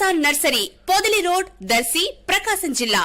Kisan nursery Podili road Darsi Prakasam జిల్లా.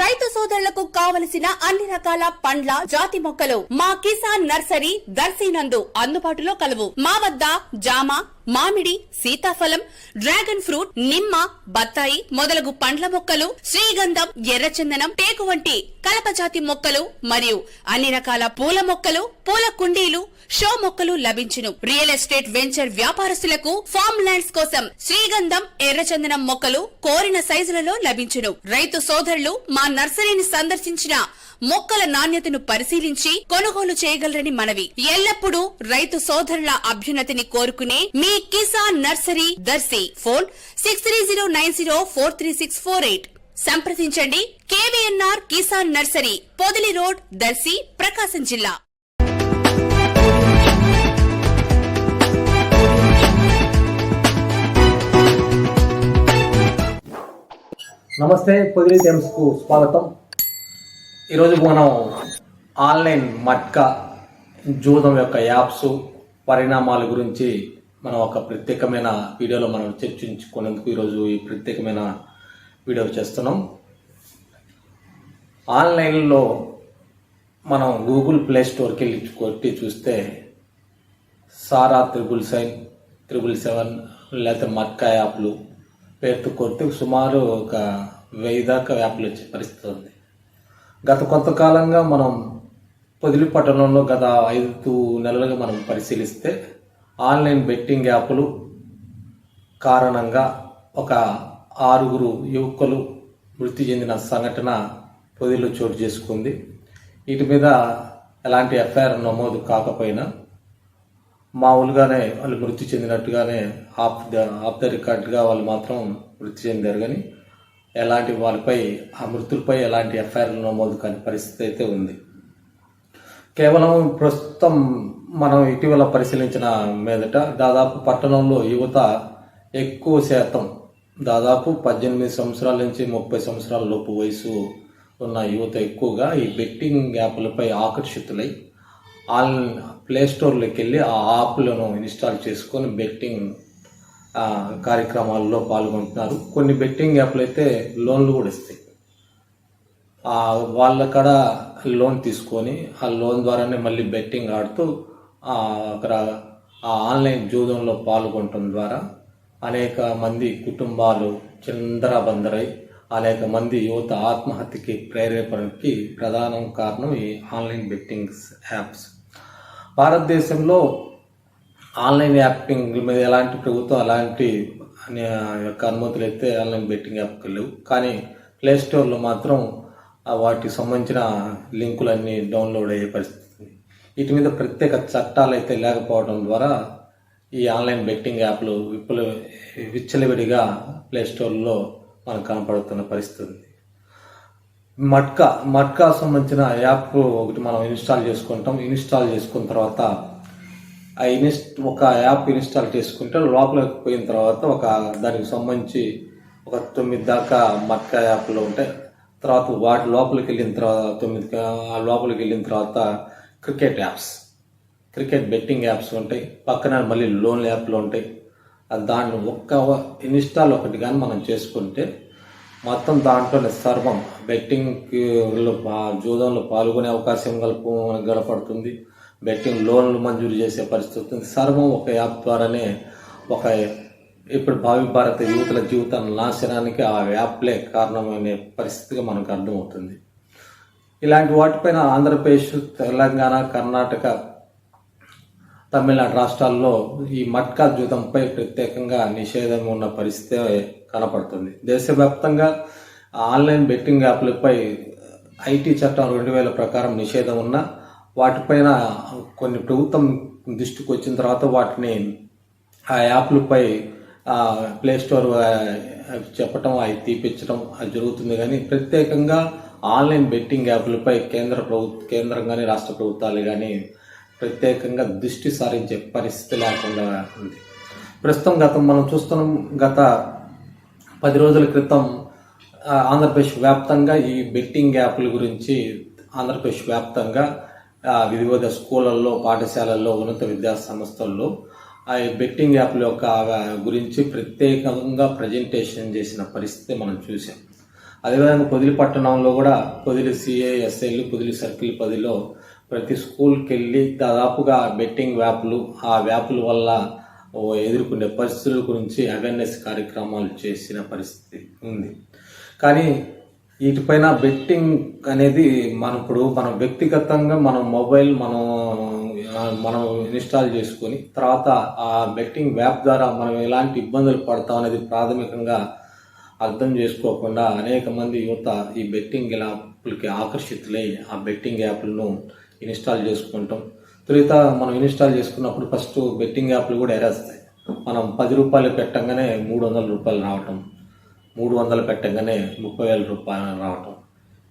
రైతు సోదరులకు కావలసిన అన్ని రకాల పండ్ల జాతి మొక్కలు మా కిసాన్ నర్సరీ దర్శి నందు అందుబాటులో కలవు. మా వద్ద జామ మామిడి సీతాఫలం డ్రాగన్ ఫ్రూట్ నిమ్మ బత్తాయి మొదలగు పండ్ల మొక్కలు శ్రీగంధం ఎర్రచందనం టేకు వంటి కలపజాతి మొక్కలు మరియు అన్ని రకాల పూల మొక్కలు పూల కుండీలు షో మొక్కలు లభించును. రియల్ ఎస్టేట్ వెంచర్ వ్యాపారస్తులకు ఫామ్ ల్యాండ్స్ కోసం శ్రీగంధం ఎర్రచందనం మొక్కలు కోరిన సైజులలో లభించును. రైతు సోదరులు మా నర్సరీని సందర్శించిన మొక్కల నాణ్యతను పరిశీలించి కొనుగోలు చేయగలరని మనవి. ఎల్లప్పుడూ రైతు సోదరుల అభ్యున్నతిని కోరుకునే మీ Kisan nursery Darsi phone six three zero nine zero four three six four eight. సంప్రదించండి. K V N R Kisan nursery Podili road Darsi Prakasam జిల్లా. నమస్తే పొదిలి టైమ్స్కు స్వాగతం. ఈరోజు మనం ఆన్లైన్ మట్కా జూదం యొక్క యాప్స్ పరిణామాల గురించి మనం ఒక ప్రత్యేకమైన వీడియోలో మనం చర్చించుకునేందుకు ఈరోజు ఈ ప్రత్యేకమైన వీడియో చేస్తున్నాం. ఆన్లైన్లో మనం గూగుల్ ప్లే స్టోర్కి వెళ్ళి కొట్టి చూస్తే సారా త్రిబుల్ సైన్ త్రిబుల్ సెవెన్ లేకపోతే మట్కా యాప్లు పేరుతో కొడితే సుమారు ఒక వెయ్యి దాకా యాప్లు వచ్చే పరిస్థితి ఉంది. గత కొంతకాలంగా మనం పొదిలి పట్టణంలో గత ఐదు నెలలుగా మనం పరిశీలిస్తే ఆన్లైన్ బెట్టింగ్ యాప్లు కారణంగా ఒక ఆరుగురు యువకులు మృతి చెందిన సంఘటన పొదిలో చోటు చేసుకుంది. వీటి మీద ఎలాంటి ఎఫ్ఐఆర్ నమోదు కాకపోయినా మామూలుగానే వాళ్ళు మృతి చెందినట్టుగానే ఆఫ్ ద ఆఫ్ ద రికార్డ్గా వాళ్ళు మాత్రం మృతి చెందారు. కానీ ఎలాంటి వాళ్ళపై ఆ మృతులపై ఎలాంటి ఎఫ్ఐఆర్ నమోదు కాని పరిస్థితి అయితే ఉంది. కేవలం ప్రస్తుతం మనం ఇటీవల పరిశీలించిన మీదట దాదాపు పట్టణంలో యువత ఎక్కువ శాతం దాదాపు పద్దెనిమిది సంవత్సరాల నుంచి ముప్పై సంవత్సరాల లోపు వయసు ఉన్న యువత ఎక్కువగా ఈ బెట్టింగ్ యాప్లపై ఆకర్షితులై ఆన్లైన్ ప్లే స్టోర్లోకి వెళ్ళి ఆ యాప్లను ఇన్స్టాల్ చేసుకొని బెట్టింగ్ కార్యక్రమాల్లో పాల్గొంటున్నారు. కొన్ని బెట్టింగ్ యాప్లు అయితే లోన్లు కూడా ఇస్తాయి. వాళ్ళ కాడ లోన్ తీసుకొని ఆ లోన్ ద్వారానే మళ్ళీ బెట్టింగ్ ఆడుతూ అక్కడ ఆ ఆన్లైన్ జూదంలో పాల్గొనటం ద్వారా అనేక మంది కుటుంబాలు చిందరబందరై అనేక మంది యువత ఆత్మహత్యకి ప్రేరేపణకి ప్రధాన కారణం ఈ ఆన్లైన్ బెట్టింగ్స్ యాప్స్. భారతదేశంలో ఆన్లైన్ యాపింగ్ మీద ఎలాంటి ప్రభుత్వం అలాంటి అనే యొక్క అనుమతులు అయితే ఆన్లైన్ బెట్టింగ్ యాప్కి లేవు. కానీ ప్లే స్టోర్లో మాత్రం వాటికి సంబంధించిన లింకులన్నీ డౌన్లోడ్ అయ్యే పరిస్థితి వీటి మీద ప్రత్యేక చట్టాలు అయితే లేకపోవడం ద్వారా ఈ ఆన్లైన్ బెట్టింగ్ యాప్లు విప్పులు విచ్చలవిడిగా ప్లేస్టోర్లో మనకు కనపడుతున్న పరిస్థితి ఉంది మట్కా మట్కా సంబంధించిన యాప్ ఒకటి మనం ఇన్స్టాల్ చేసుకుంటాం. ఇన్స్టాల్ చేసుకున్న తర్వాత ఆ ఇన్స్ట్ ఒక యాప్ ఇన్స్టాల్ చేసుకుంటే లోపలికి పోయిన తర్వాత ఒక దానికి సంబంధించి ఒక తొమ్మిది దాకా మట్కా యాప్లు ఉంటాయి. తర్వాత వాటి లోపలికి వెళ్ళిన తర్వాత తొమ్మిది ఆ లోపలికి వెళ్ళిన తర్వాత cricket apps. Cricket betting apps ఉంటాయి. పక్కన మళ్ళీ లోన్ యాప్లు ఉంటాయి. దాన్ని ఒక్క ఇన్స్టాల్ ఒకటి కానీ మనం చేసుకుంటే మొత్తం దాంట్లోనే సర్వం బెట్టింగ్ జూదంలో పాల్గొనే అవకాశం గలుపు గడపడుతుంది బెట్టింగ్ లోన్లు మంజూరు చేసే పరిస్థితి సర్వం ఒక యాప్ ద్వారానే ఒక ఇప్పుడు భావి భారత యువతుల జీవితాన్ని నాశనానికి ఆ యాప్లే కారణమనే పరిస్థితిగా మనకు అర్థమవుతుంది. ఇలాంటి వాటిపైన ఆంధ్రప్రదేశ్ తెలంగాణ కర్ణాటక తమిళనాడు రాష్ట్రాల్లో ఈ మట్కా జూతంపై ప్రత్యేకంగా నిషేధం ఉన్న పరిస్థితి కనపడుతుంది. దేశవ్యాప్తంగా ఆన్లైన్ బెట్టింగ్ యాప్లపై ఐటీ చట్టం రెండు వేల ప్రకారం నిషేధం ఉన్న వాటిపైన కొన్ని ప్రభుత్వం దృష్టికి వచ్చిన తర్వాత వాటిని ఆ యాప్లపై ప్లేస్టోర్ ప్లే స్టోర్ చెప్పటం అవి తీపించడం అది జరుగుతుంది. కానీ ప్రత్యేకంగా ఆన్లైన్ బెట్టింగ్ యాప్లపై కేంద్ర ప్రభుత్వ కేంద్రం కానీ రాష్ట్ర ప్రభుత్వాలు కానీ ప్రత్యేకంగా దృష్టి సారించే పరిస్థితి లేకుండా ఉంది. ప్రస్తుతం గతం మనం చూస్తున్నాం గత పది రోజుల క్రితం ఆంధ్రప్రదేశ్ వ్యాప్తంగా ఈ బెట్టింగ్ యాప్ల గురించి ఆంధ్రప్రదేశ్ వ్యాప్తంగా వివిధ స్కూళ్ళల్లో పాఠశాలల్లో ఉన్నత విద్యా సంస్థల్లో ఆ బెట్టింగ్ యాప్ల యొక్క గురించి ప్రత్యేకంగా ప్రజెంటేషన్ చేసిన పరిస్థితి మనం చూసాం. అదేవిధంగా పొదిలి పట్టణంలో కూడా పొదిలి సిఐఎస్ఎల్ పొదిలి సర్కిల్ పదిలో ప్రతి స్కూల్కి వెళ్ళి దాదాపుగా బెట్టింగ్ వ్యాపులు ఆ వ్యాపుల వల్ల ఎదుర్కొనే పరిస్థితుల గురించి అవేర్నెస్ కార్యక్రమాలు చేసిన పరిస్థితి ఉంది. కానీ వీటిపైన బెట్టింగ్ అనేది మనం ఇప్పుడు మనం వ్యక్తిగతంగా మనం మొబైల్ మనం మనం ఇన్స్టాల్ చేసుకొని తర్వాత ఆ బెట్టింగ్ యాప్ ద్వారా మనం ఎలాంటి ఇబ్బందులు పడతాం అనేది ప్రాథమికంగా అర్థం చేసుకోకుండా అనేక మంది యువత ఈ బెట్టింగ్ యాప్లకి ఆకర్షితులై ఆ బెట్టింగ్ యాప్లను ఇన్స్టాల్ చేసుకుంటాం. తొలిత మనం ఇన్స్టాల్ చేసుకున్నప్పుడు ఫస్ట్ బెట్టింగ్ యాప్లు కూడా ఎరేస్తాయి. మనం పది రూపాయలు పెట్టంగానే మూడు వందల రూపాయలు రావటం మూడు వందలు పెట్టగానే ముప్పై వేల రూపాయలు రావటం.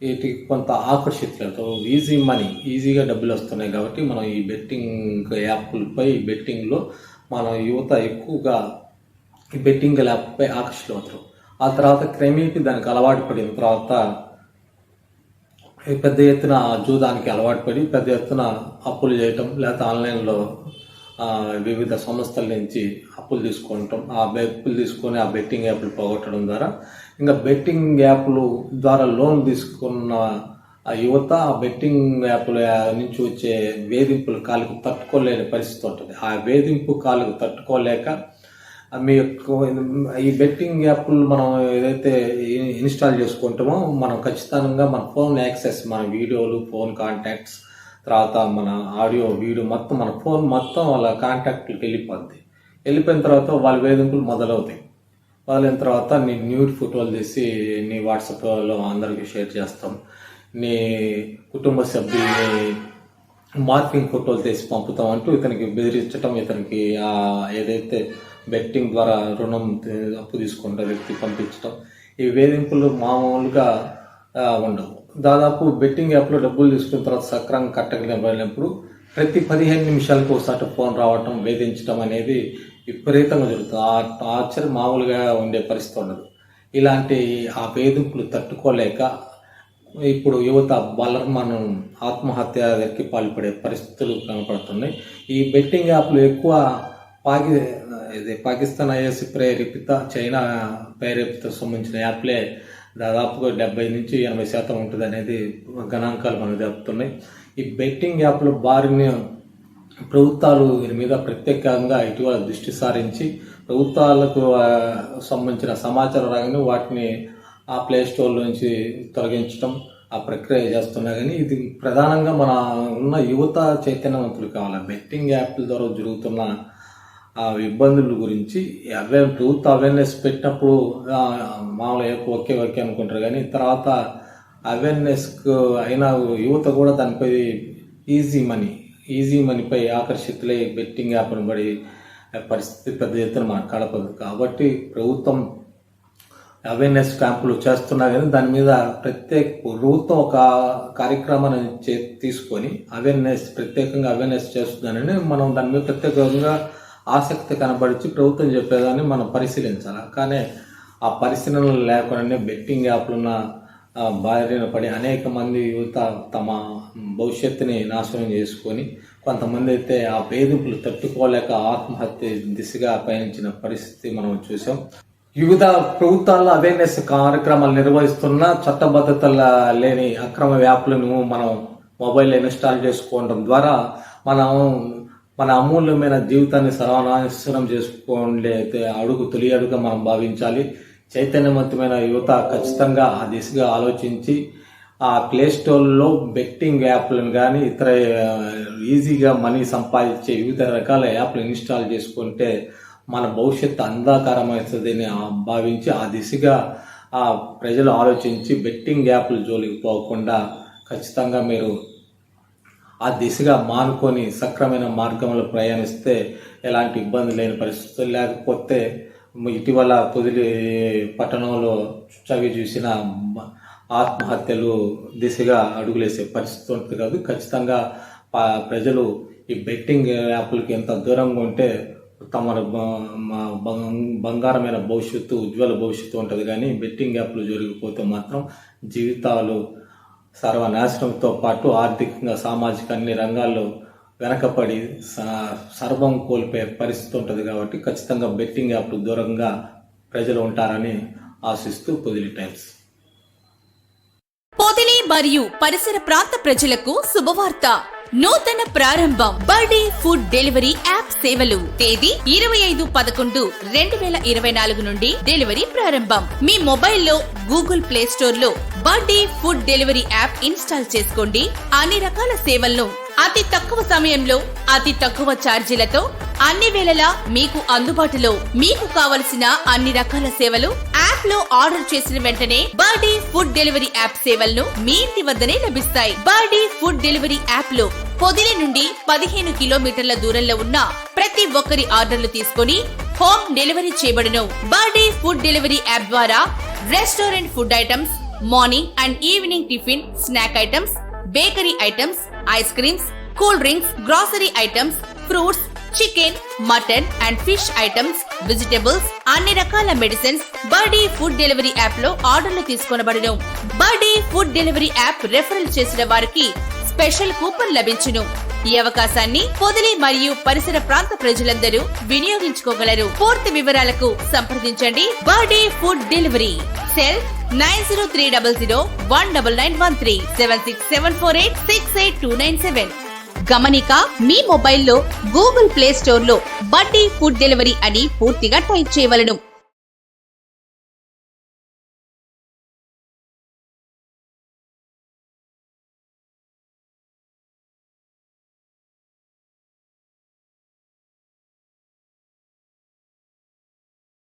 వీటికి కొంత ఆకర్షితులతో ఈజీ మనీ ఈజీగా డబ్బులు వస్తున్నాయి కాబట్టి మనం ఈ బెట్టింగ్ యాప్లపై బెట్టింగ్లో మన యువత ఎక్కువగా ఈ బెట్టింగ్ యాప్పై ఆకర్షితులు అవుతారు ఆ తర్వాత క్రమేపీ దానికి అలవాటు పడిన తర్వాత పెద్ద ఎత్తున జూ జూదానికి అలవాటు పడి పెద్ద ఎత్తున అప్పులు చేయటం లేకపోతే ఆన్లైన్లో వివిధ సంస్థల నుంచి అప్పులు తీసుకోవటం ఆ అప్పులు తీసుకొని ఆ బెట్టింగ్ యాప్లు పోగొట్టడం ద్వారా. ఇంకా బెట్టింగ్ యాప్లు ద్వారా లోన్ తీసుకున్న ఆ యువత ఆ బెట్టింగ్ యాప్ల నుంచి వచ్చే వేధింపులు కాలుకు తట్టుకోలేని పరిస్థితి ఉంటుంది. ఆ వేధింపు కాలుకు తట్టుకోలేక మీ యొక్క ఈ బెట్టింగ్ యాప్లు మనం ఏదైతే ఇన్స్టాల్ చేసుకుంటామో మనం ఖచ్చితంగా మన ఫోన్ యాక్సెస్ మన వీడియోలు ఫోన్ కాంటాక్ట్స్ తర్వాత మన ఆడియో వీడియో మొత్తం మన ఫోన్ మొత్తం వాళ్ళ కాంటాక్ట్కి వెళ్ళిపోద్ది. వెళ్ళిపోయిన తర్వాత వాళ్ళ వేధింపులు మొదలవుతాయి. మొదలైన తర్వాత నీ న్యూడ్ ఫోటోలు తీసి నీ వాట్సాప్లో అందరికీ షేర్ చేస్తాం. నీ కుటుంబ సభ్యుల్ని మార్కింగ్ ఫోటోలు తీసి పంపుతాం అంటూ ఇతనికి బెదిరించడం ఇతనికి ఏదైతే బెట్టింగ్ ద్వారా రుణం అప్పు తీసుకుంటా వ్యక్తి పంపించడం ఈ వేధింపులు మామూలుగా ఉండవు. దాదాపు బెట్టింగ్ యాప్లో డబ్బులు తీసుకున్న తర్వాత సక్రంగా కట్టగలిగినప్పుడు ప్రతి పదిహేను నిమిషాలకు ఒకసారి ఫోన్ రావటం వేధించడం అనేది విపరీతంగా జరుగుతుంది. ఆ టార్చర్ మామూలుగా ఉండే పరిస్థితి ఉండదు. ఇలాంటి ఆ వేధింపులు తట్టుకోలేక ఇప్పుడు యువత బలర్మను ఆత్మహత్యకి పాల్పడే పరిస్థితులు కనపడుతున్నాయి. ఈ బెట్టింగ్ యాప్లు ఎక్కువ పాకి ఇది పాకిస్తాన్ ఐఎస్ ప్రేరేపిత చైనా ప్రేరేపిత సంబంధించిన యాప్లే దాదాపుగా డెబ్బై నుంచి ఎనభై శాతం ఉంటుంది అనేది గణాంకాలు మనకు చెప్తున్నాయి ఈ బెట్టింగ్ యాప్లు భారీని ప్రభుత్వాలు దీని మీద ప్రత్యేకంగా ఇటీవల దృష్టి సారించి ప్రభుత్వాలకు సంబంధించిన సమాచారం రాగానే వాటిని ఆ ప్లే స్టోర్ నుంచి తొలగించడం ఆ ప్రక్రియ చేస్తున్నా కానీ ఇది ప్రధానంగా మన ఉన్న యువత చైతన్యవంతులు కావాలి. బెట్టింగ్ యాప్ల ద్వారా జరుగుతున్న ఇబ్బందుల గురించి అవే టూత్ అవేర్నెస్ పెట్టినప్పుడు మామూలు మామూలుగా ఓకే ఓకే అనుకుంటారు. కానీ తర్వాత అవేర్నెస్ అయినా యువత కూడా దానిపై ఈజీ మనీ ఈజీ మనీపై ఆకర్షితులై బెట్టింగ్ యాప్ను పడి పరిస్థితి పెద్ద ఎత్తున మనకు కడపదు కాబట్టి ప్రభుత్వం అవేర్నెస్ క్యాంపులు చేస్తున్నా కానీ దాని మీద ప్రత్యేక ప్రభుత్వం ఒక కార్యక్రమాన్ని చే తీసుకొని అవేర్నెస్ ప్రత్యేకంగా అవేర్నెస్ చేస్తుందని మనం దాని మీద ప్రత్యేకంగా ఆసక్తి కనబడిచి ప్రభుత్వం చెప్పేదాన్ని మనం పరిశీలించాలి? కానీ ఆ పరిశీలనలు లేకుండానే బెట్టింగ్ యాప్లున్న ఆ, బారిన పడి అనేక మంది యువత తమ భవిష్యత్తుని నాశనం చేసుకొని కొంతమంది అయితే ఆ వేధింపులు తట్టుకోలేక ఆత్మహత్య దిశగా పయనించిన పరిస్థితి మనం చూసాం. వివిధ ప్రభుత్వాల్లో అవేర్నెస్ కార్యక్రమాలు నిర్వహిస్తున్న చట్టబద్ధతల లేని అక్రమ యాప్లను మనం మొబైల్ ఇన్స్టాల్ చేసుకోవడం ద్వారా మనం మన అమూల్యమైన జీవితాన్ని సర్వనాశనం చేసుకోండే అడుగు తొలి అడుగుగా మనం భావించాలి. చైతన్యవంతమైన యువత ఖచ్చితంగా ఆ దిశగా ఆలోచించి ఆ ప్లే స్టోర్లో బెట్టింగ్ యాప్లను కానీ ఇతర ఈజీగా మనీ సంపాదించే వివిధ రకాల యాప్లు ఇన్స్టాల్ చేసుకుంటే మన భవిష్యత్తు అంధాకారమవుతుందని భావించి ఆ దిశగా ఆ ప్రజలు ఆలోచించి బెట్టింగ్ యాప్లు జోలికి పోకుండా ఖచ్చితంగా మీరు ఆ దిశగా మానుకొని సక్రమైన మార్గంలో ప్రయాణిస్తే ఎలాంటి ఇబ్బంది లేని పరిస్థితులు లేకపోతే ఇటీవల పొదిలి పట్టణంలో చవి చూసిన ఆత్మహత్యలు దిశగా అడుగులేసే పరిస్థితి ఉంటుంది కాదు ఖచ్చితంగా ప్రజలు ఈ బెట్టింగ్ యాప్లకి ఎంత దూరంగా ఉంటే తమ బం- బంగారమైన భవిష్యత్తు ఉజ్వల భవిష్యత్తు ఉంటుంది. కానీ బెట్టింగ్ యాప్లు జరిగిపోతే మాత్రం జీవితాలు సర్వనాశనంతో పాటు ఆర్థికంగా సామాజిక అన్ని రంగాల్లో వెనకపడి స- సర్వం కోల్పోయే పరిస్థితి ఉంటుంది కాబట్టి ఖచ్చితంగా బెట్టింగ్ యాప్లు దూరంగా ప్రజలు ఉంటారని ఆశిస్తూ పొదిలి టైమ్స్. పొదిలి మరియు పరిసర ప్రాంత ప్రజలకు శుభవార్త. నూతన ప్రారంభం బర్డే ఫుడ్ డెలివరీ యాప్ సేవలు. తేదీ ఇరవై ఐదు పదకొండు రెండు వేల ఇరవై నాలుగు నుండి డెలివరీ ప్రారంభం. మీ మొబైల్లో గూగుల్ ప్లే స్టోర్లో birdie food delivery app install చేసుకోండి. అన్ని రకాల సేవలను అతి తక్కువ సమయంలో అతి తక్కువ ఛార్జీలతో అన్ని వేళలా మీకు అందుబాటులో మీకు కావలసిన అన్ని రకాల సేవలు యాప్లో ఆర్డర్ చేసిన వెంటనే బర్డీ ఫుడ్ డెలివరీ యాప్ సేవలను మీ ఇంటి వద్దనే లభిస్తాయి. బర్డీ ఫుడ్ డెలివరీ యాప్లో పొదిలి నుండి పదిహేను కిలోమీటర్ల దూరంలో ఉన్న ప్రతి ఒక్కరి ఆర్డర్లు తీసుకొని హోమ్ డెలివరీ చేయబడును. బర్డీ ఫుడ్ డెలివరీ యాప్ ద్వారా restaurant food items morning and evening tiffin snack items bakery items ice creams cool drinks grocery items fruits chicken mutton and fish items vegetables అన్ని రకాల మెడిసిన్స్ బర్డీ ఫుడ్ డెలివరీ యాప్లో ఆర్డర్లు తీసుకొనబడును. Birdie food delivery app referral చేసిన వారికి special coupon లభించును. ఈ అవకాశాన్ని పొదిలి మరియు పరిసర ప్రాంత ప్రజలందరూ వినియోగించుకోగలరు. పూర్తి వివరాలకు సంప్రదించండి. Birdie food delivery. Cell nine zero three double zero one double nine one three seven six seven four eight six eight two nine seven. గమనిక మీ మొబైల్లో గూగుల్ ప్లే స్టోర్లో బడ్డీ ఫుడ్ డెలివరీ అని పూర్తిగా టైప్ చేయవలను.